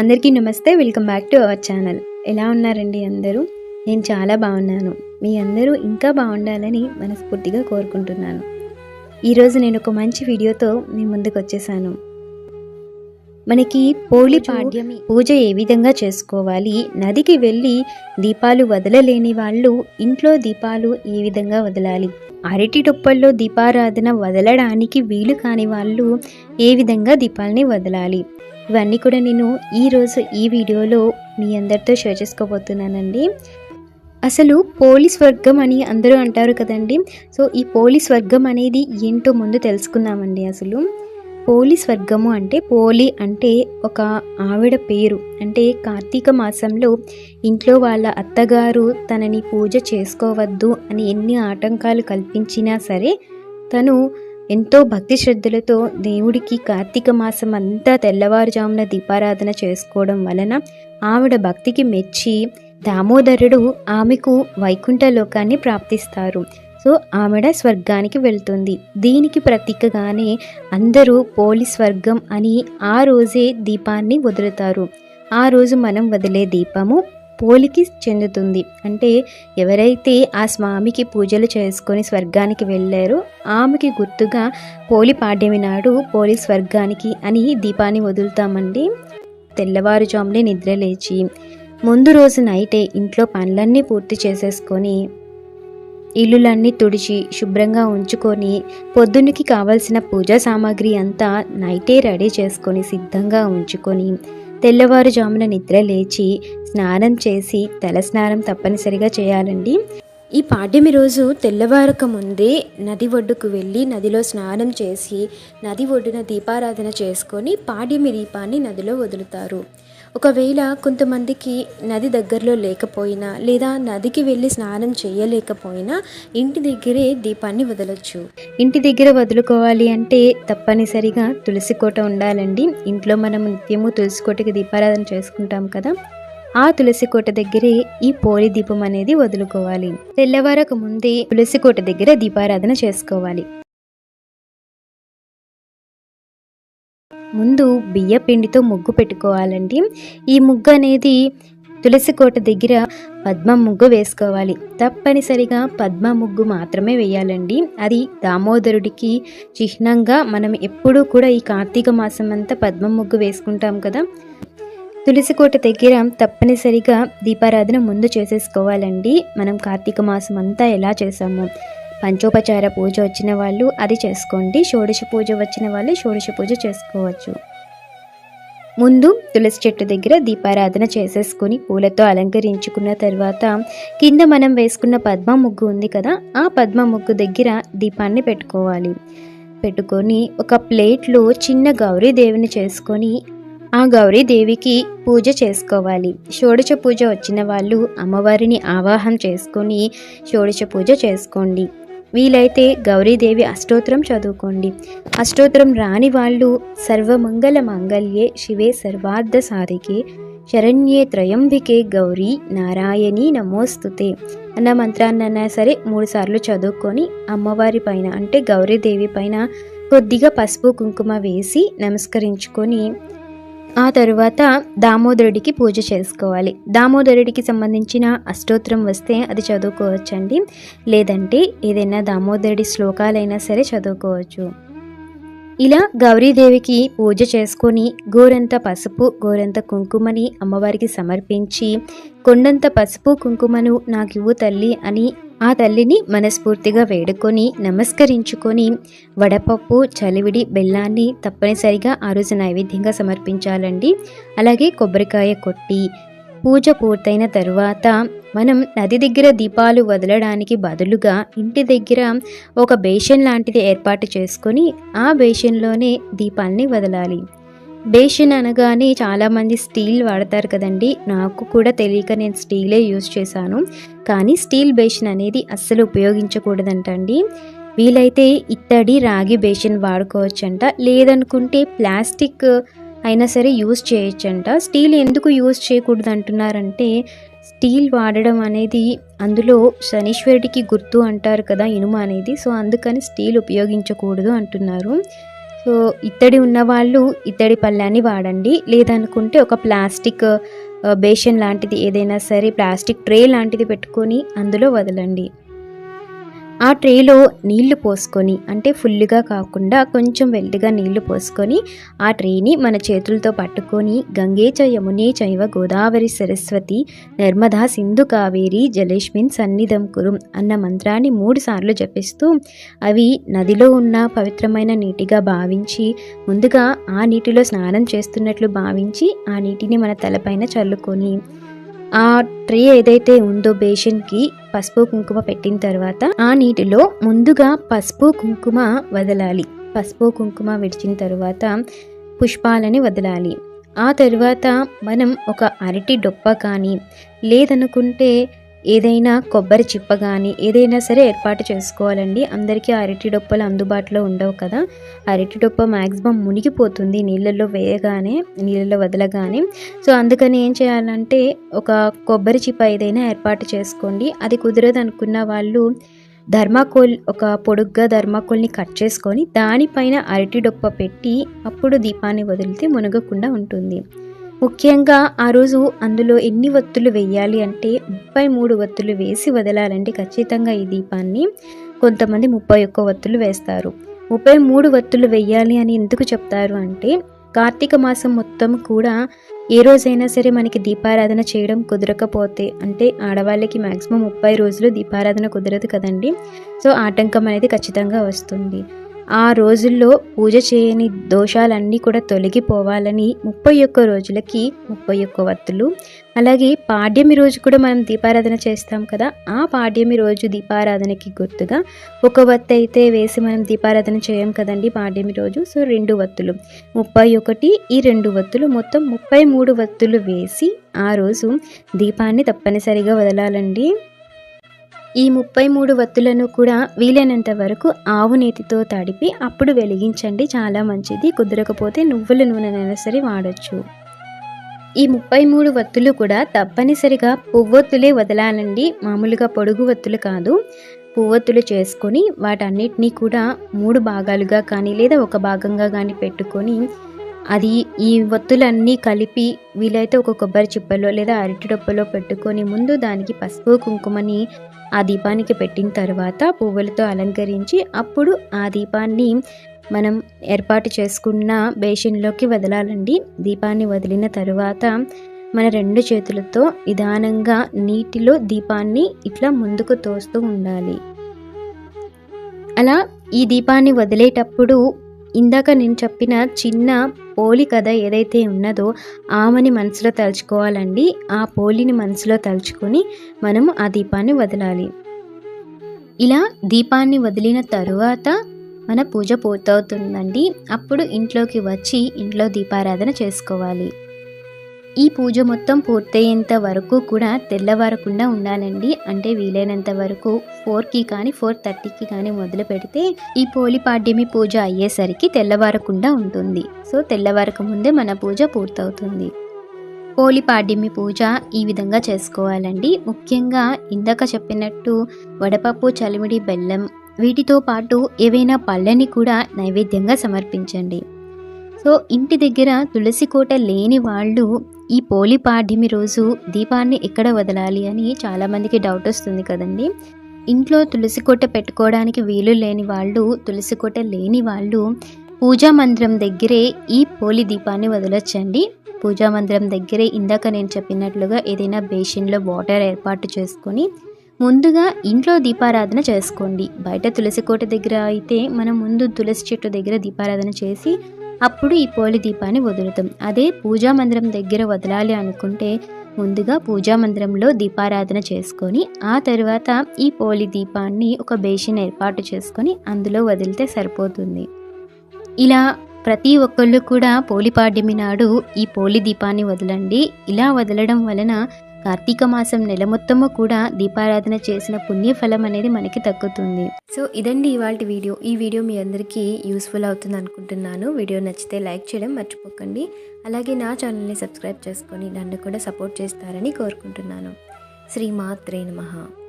అందరికీ నమస్తే welcome back to our channel. ఎలా ఉన్నారండి అందరూ? నేను చాలా బాగున్నాను. మీ అందరూ ఇంకా బాగుండాలని మనస్ఫూర్తిగా కోరుకుంటున్నాను. ఈరోజు నేను ఒక మంచి వీడియోతో మీ ముందుకు వచ్చేసాను. మనకి పోలి పాడ్యమి పూజ ఏ విధంగా చేసుకోవాలి నదికి వెళ్ళి దీపాలు వదలలేని వాళ్ళు ఇంట్లో దీపాలు ఏ విధంగా వదలాలి అరటి టొప్పల్లో దీపారాధన వదలడానికి వీలు కాని వాళ్ళు ఏ విధంగా దీపాలని వదలాలి? ఇవన్నీ కూడా నేను ఈరోజు ఈ వీడియోలో మీ అందరితో షేర్ చేసుకోబోతున్నానండి. అసలు పోలీస్ వర్గం అని అందరూ అంటారు కదండి. సో ఈ పోలీస్ వర్గం అనేది ఏంటో ముందు తెలుసుకుందామండి అసలు. పోలి స్వర్గము అంటే పోలి అంటే ఒక ఆవిడ పేరు. అంటే కార్తీక మాసంలో ఇంట్లో వాళ్ళ అత్తగారు తనని పూజ చేసుకోవద్దు అని ఎన్ని ఆటంకాలు కల్పించినా సరే తను ఎంతో భక్తి శ్రద్ధలతో దేవుడికి కార్తీక మాసం అంతా తెల్లవారుజామున దీపారాధన చేసుకోవడం వలన ఆవిడ భక్తికి మెచ్చి దామోదరుడు ఆమెకు వైకుంఠ లోకాన్ని ప్రాప్తిస్తారు. సో ఆమెడ స్వర్గానికి వెళ్తుంది. దీనికి ప్రతీకగానే అందరూ పోలీస్ స్వర్గం అని ఆ రోజే దీపాన్ని వదులుతారు. ఆ రోజు మనం వదిలే దీపము పోలికి చెందుతుంది. అంటే ఎవరైతే ఆ స్వామికి పూజలు చేసుకొని స్వర్గానికి వెళ్ళారో ఆమెకి గుర్తుగా పోలి పాడ్యమి నాడు పోలి స్వర్గానికి అని దీపాన్ని వదులుతామండి. తెల్లవారుజామునే నిద్ర లేచి ముందు రోజు నైటే ఇంట్లో పనులన్నీ పూర్తి చేసేసుకొని ఇల్లులన్నీ తుడిచి శుభ్రంగా ఉంచుకొని పొద్దున్నకి కావలసిన పూజా సామాగ్రి అంతా నైటే రెడీ చేసుకొని సిద్ధంగా ఉంచుకొని తెల్లవారుజామున నిద్ర లేచి స్నానం చేసి తల స్నానం తప్పనిసరిగా చేయాలండి. ఈ పాడ్యమి రోజు తెల్లవారక ముందే నది ఒడ్డుకు వెళ్ళి నదిలో స్నానం చేసి నది ఒడ్డున దీపారాధన చేసుకొని పాడ్యమి దీపాన్ని నదిలో వదులుతారు. ఒకవేళ కొంతమందికి నది దగ్గరలో లేకపోయినా లేదా నదికి వెళ్ళి స్నానం చేయలేకపోయినా ఇంటి దగ్గరే దీపాన్ని వదలొచ్చు. ఇంటి దగ్గర వదులుకోవాలి అంటే తప్పనిసరిగా తులసి కోట ఉండాలండి. ఇంట్లో మనం నిత్యము తులసి కోటకి దీపారాధన చేసుకుంటాం కదా. ఆ తులసి కోట దగ్గరే ఈ పోలి దీపం అనేది వదులుకోవాలి. తెల్లవారక ముందే తులసి కోట దగ్గర దీపారాధన చేసుకోవాలి. ముందు బియ్య పిండితో ముగ్గు పెట్టుకోవాలండి. ఈ ముగ్గు అనేది తులసి కోట దగ్గర పద్మ ముగ్గు వేసుకోవాలి. తప్పనిసరిగా పద్మ ముగ్గు మాత్రమే వేయాలండి. అది దామోదరుడికి చిహ్నంగా మనం ఎప్పుడూ కూడా ఈ కార్తీక మాసం అంతా పద్మ ముగ్గు వేసుకుంటాం కదా. తులసి కోట దగ్గర తప్పనిసరిగా దీపారాధన ముందు చేసేసుకోవాలండి. మనం కార్తీక మాసం అంతా ఎలా చేసాము. పంచోపచార పూజ వచ్చిన వాళ్ళు అది చేసుకోండి. షోడశ పూజ వచ్చిన వాళ్ళు షోడశ పూజ చేసుకోవచ్చు. ముందు తులసి చెట్టు దగ్గర దీపారాధన చేసేసుకొని పూలతో అలంకరించుకున్న తర్వాత కింద మనం వేసుకున్న పద్మ ముగ్గు ఉంది కదా ఆ పద్మ ముగ్గు దగ్గర దీపాన్ని పెట్టుకోవాలి. పెట్టుకొని ఒక ప్లేట్లో చిన్న గౌరీదేవిని చేసుకొని ఆ గౌరీదేవికి పూజ చేసుకోవాలి. షోడశ పూజ వచ్చిన వాళ్ళు అమ్మవారిని ఆవాహం చేసుకొని షోడశ పూజ చేసుకోండి. వీలైతే గౌరీదేవి అష్టోత్తరం చదువుకోండి. అష్టోత్తరం రాని వాళ్ళు సర్వమంగళ మంగళ్యే శివే సర్వార్థ సాధికే శరణ్యే త్రయంబికే గౌరీ నారాయణి నమోస్తుతే. అన్న మంత్రాన్నైనా సరే మూడు సార్లు చదువుకొని అమ్మవారి పైన అంటే గౌరీదేవి పైన కొద్దిగా పసుపు కుంకుమ వేసి నమస్కరించుకొని ఆ తరువాత దామోదరుడికి పూజ చేసుకోవాలి. దామోదరుడికి సంబంధించిన అష్టోత్తరం వస్తే అది చదువుకోవచ్చండి. లేదంటే ఏదైనా దామోదరుడి శ్లోకాలైనా సరే చదువుకోవచ్చు. ఇలా గౌరీదేవికి పూజ చేసుకొని గోరంత పసుపు గోరంత కుంకుమని అమ్మవారికి సమర్పించి కొండంత పసుపు కుంకుమను నాకు ఇవ్వు తల్లి అని ఆ తల్లిని మనస్ఫూర్తిగా వేడుకొని నమస్కరించుకొని వడపప్పు చలివిడి బెల్లాన్ని తప్పనిసరిగా ఆ రోజు నైవేద్యంగా సమర్పించాలండి. అలాగే కొబ్బరికాయ కొట్టి పూజ పూర్తయిన తరువాత మనం నది దగ్గర దీపాలు వదలడానికి బదులుగా ఇంటి దగ్గర ఒక బేషన్ లాంటిది ఏర్పాటు చేసుకొని ఆ బేషన్లోనే దీపాల్ని వదలాలి. బేషన్ అనగానే చాలామంది స్టీల్ వాడతారు కదండి. నాకు కూడా తెలియక నేను స్టీలే యూజ్ చేశాను. కానీ స్టీల్ బేషన్ అనేది అస్సలు ఉపయోగించకూడదంటండి. వీలైతే ఇత్తడి రాగి బేషన్ వాడుకోవచ్చంట. లేదనుకుంటే ప్లాస్టిక్ అయినా సరే యూస్ చేయొచ్చంట. స్టీల్ ఎందుకు యూస్ చేయకూడదు అంటున్నారంటే స్టీల్ వాడడం అనేది అందులో శనీశ్వరుడికి గుర్తు అంటారు కదా ఇనుము అనేది. సో అందుకని స్టీల్ ఉపయోగించకూడదు అంటున్నారు. సో ఇత్తడి ఉన్నవాళ్ళు ఇత్తడి పళ్ళాన్ని వాడండి. లేదనుకుంటే ఒక ప్లాస్టిక్ బేషన్ లాంటిది ఏదైనా సరే ప్లాస్టిక్ ట్రే లాంటిది పెట్టుకొని అందులో వదలండి. ఆ ట్రేలో నీళ్ళు పోసుకొని అంటే ఫుల్గా కాకుండా కొంచెం వెల్డిగా నీళ్ళు పోసుకొని ఆ ట్రేని మన చేతులతో పట్టుకొని గంగే చ యమునే చైవ గోదావరి సరస్వతి నర్మదా సింధు కావేరి జలేష్మిన్ సన్నిధం కురుం అన్న మంత్రాన్ని మూడుసార్లు జపిస్తూ అవి నదిలో ఉన్న పవిత్రమైన నీటిగా భావించి ముందుగా ఆ నీటిలో స్నానం చేస్తున్నట్లు భావించి ఆ నీటిని మన తలపైన చల్లుకొని ఆ ట్రే ఏదైతే ఉందో బేషన్కి పసుపు కుంకుమ పెట్టిన తర్వాత ఆ నీటిలో ముందుగా పసుపు కుంకుమ వదలాలి. పసుపు కుంకుమ విడిచిన తర్వాత పుష్పాలని వదలాలి. ఆ తర్వాత మనం ఒక అరటి డొప్ప కానీ లేదనుకుంటే ఏదైనా కొబ్బరి చిప్ప కానీ ఏదైనా సరే ఏర్పాటు చేసుకోవాలండి. అందరికీ అరటి డొప్పలు అందుబాటులో ఉండవు కదా. అరటి డొప్ప మ్యాక్సిమం మునిగిపోతుంది నీళ్ళల్లో వేయగానే నీళ్ళలో వదలగానే. సో అందుకని ఏం చేయాలంటే ఒక కొబ్బరి చిప్ప ఏదైనా ఏర్పాటు చేసుకోండి. అది కుదరదు అనుకున్న వాళ్ళు ధర్మాకోల్ ఒక పొడుగ్గా ధర్మాకోల్ని కట్ చేసుకొని దానిపైన అరటి డొప్ప పెట్టి అప్పుడు దీపాన్ని వదిలితే మునగకుండా ఉంటుంది. ముఖ్యంగా ఆ రోజు అందులో ఎన్ని వత్తులు వేయాలి అంటే ముప్పై మూడు వత్తులు వేసి వదలాలంటే ఖచ్చితంగా ఈ దీపాన్ని కొంతమంది ముప్పై ఒక్క వత్తులు వేస్తారు. ముప్పై మూడు వత్తులు వేయాలి అని ఎందుకు చెప్తారు అంటే కార్తీక మాసం మొత్తం కూడా ఏ రోజైనా సరే మనకి దీపారాధన చేయడం కుదరకపోతే అంటే ఆడవాళ్ళకి మ్యాక్సిమం ముప్పై రోజులు దీపారాధన కుదరదు కదండి. సో ఆటంకం అనేది ఖచ్చితంగా వస్తుంది. ఆ రోజుల్లో పూజ చేయని దోషాలన్నీ కూడా తొలగిపోవాలని ముప్పై ఒక్క రోజులకి ముప్పై ఒక్క వత్తులు. అలాగే పాడ్యమి రోజు కూడా మనం దీపారాధన చేస్తాం కదా ఆ పాడ్యమి రోజు దీపారాధనకి గుర్తుగా ఒక వత్తు అయితే వేసి మనం దీపారాధన చేయం కదండి పాడ్యమి రోజు. సో రెండు వత్తులు. ముప్పై ఒకటి ఈ రెండు వత్తులు మొత్తం ముప్పై మూడు వత్తులు వేసి ఆ రోజు దీపాన్ని తప్పనిసరిగా వదలాలండి. ఈ ముప్పై మూడు వత్తులను కూడా వీలైనంత వరకు ఆవు నేతితో తడిపి అప్పుడు వెలిగించండి. చాలా మంచిది. కుదరకపోతే నువ్వుల నూనెనైనా సరే వాడచ్చు. ఈ ముప్పై మూడు వత్తులు కూడా తప్పనిసరిగా పువ్వొత్తులే వదలాలండి. మామూలుగా పొడుగు వత్తులు కాదు. పువ్వొత్తులు చేసుకొని వాటన్నిటినీ కూడా మూడు భాగాలుగా కానీ లేదా ఒక భాగంగా కానీ పెట్టుకొని అది ఈ వత్తులన్నీ కలిపి వీలైతే ఒక కొబ్బరి చిప్పలో లేదా అరటి డొప్పలో పెట్టుకొని ముందు దానికి పసుపు కుంకుమని ఆ దీపానికి పెట్టిన తర్వాత పువ్వులతో అలంకరించి అప్పుడు ఆ దీపాన్ని మనం ఏర్పాటు చేసుకున్న బేషన్లోకి వదలాలండి. దీపాన్ని వదిలిన తరువాత మన రెండు చేతులతో నిదానంగా నీటిలో దీపాన్ని ఇట్లా ముందుకు తోస్తూ ఉండాలి. అలా ఈ దీపాన్ని వదిలేటప్పుడు ఇందాక నేను చెప్పిన చిన్న పోలి కథ ఏదైతే ఉన్నదో ఆమెని మనసులో తలుచుకోవాలండి. ఆ పోలిని మనసులో తలుచుకొని మనము ఆ దీపాన్ని వదలాలి. ఇలా దీపాన్ని వదిలిన తరువాత మన పూజ పూర్తవుతుందండి. అప్పుడు ఇంట్లోకి వచ్చి ఇంట్లో దీపారాధన చేసుకోవాలి. ఈ పూజ మొత్తం పూర్తయ్యేంత వరకు కూడా తెల్లవారకుండా ఉండాలండి. అంటే వీలైనంత వరకు ఫోర్కి కానీ ఫోర్ థర్టీకి కానీ మొదలు పెడితే ఈ పోలిపాడ్యమి పూజ అయ్యేసరికి తెల్లవారకుండా ఉంటుంది. సో తెల్లవారక ముందే మన పూజ పూర్తవుతుంది. పోలిపాడ్యమి పూజ ఈ విధంగా చేసుకోవాలండి. ముఖ్యంగా ఇందాక చెప్పినట్టు వడపప్పు చలిమిడి బెల్లం వీటితో పాటు ఏవైనా పళ్ళని కూడా నైవేద్యంగా సమర్పించండి. సో ఇంటి దగ్గర తులసి కోట లేని వాళ్ళు ఈ పోలిపాడ్యమి రోజు దీపాన్ని ఎక్కడ వదలాలి అని చాలామందికి డౌట్ వస్తుంది కదండి. ఇంట్లో తులసి కోట పెట్టుకోవడానికి వీలు లేని వాళ్ళు తులసి కోట లేని వాళ్ళు పూజా మందిరం దగ్గరే ఈ పోలి దీపాన్ని వదలొచ్చండి. పూజా మందిరం దగ్గరే ఇందాక నేను చెప్పినట్లుగా ఏదైనా బేసిన్లో వాటర్ ఏర్పాటు చేసుకొని ముందుగా ఇంట్లో దీపారాధన చేసుకోండి. బయట తులసి కోట దగ్గర అయితే మనం ముందు తులసి చెట్టు దగ్గర దీపారాధన చేసి అప్పుడు ఈ పోలి దీపాన్ని వదులుతాం. అదే పూజా మందిరం దగ్గర వదలాలి అనుకుంటే ముందుగా పూజా మందిరంలో దీపారాధన చేసుకొని ఆ తర్వాత ఈ పోలి దీపాన్ని ఒక బేసిన్ ఏర్పాటు చేసుకొని అందులో వదిలితే సరిపోతుంది. ఇలా ప్రతి ఒక్కళ్ళు కూడా పోలిపాడ్యమి నాడు ఈ పోలి దీపాన్ని వదలండి. ఇలా వదలడం వలన కార్తీక మాసం నెల మొత్తము కూడా దీపారాధన చేసిన పుణ్యఫలం అనేది మనకి తగ్గుతుంది. సో ఇదండి ఇవాళ వీడియో. ఈ వీడియో మీ అందరికీ యూస్ఫుల్ అవుతుంది అనుకుంటున్నాను. వీడియో నచ్చితే లైక్ చేయడం మర్చిపోకండి. అలాగే నా ఛానల్ని సబ్స్క్రైబ్ చేసుకొని నన్ను కూడా సపోర్ట్ చేస్తారని కోరుకుంటున్నాను. శ్రీమాత్రే నమః.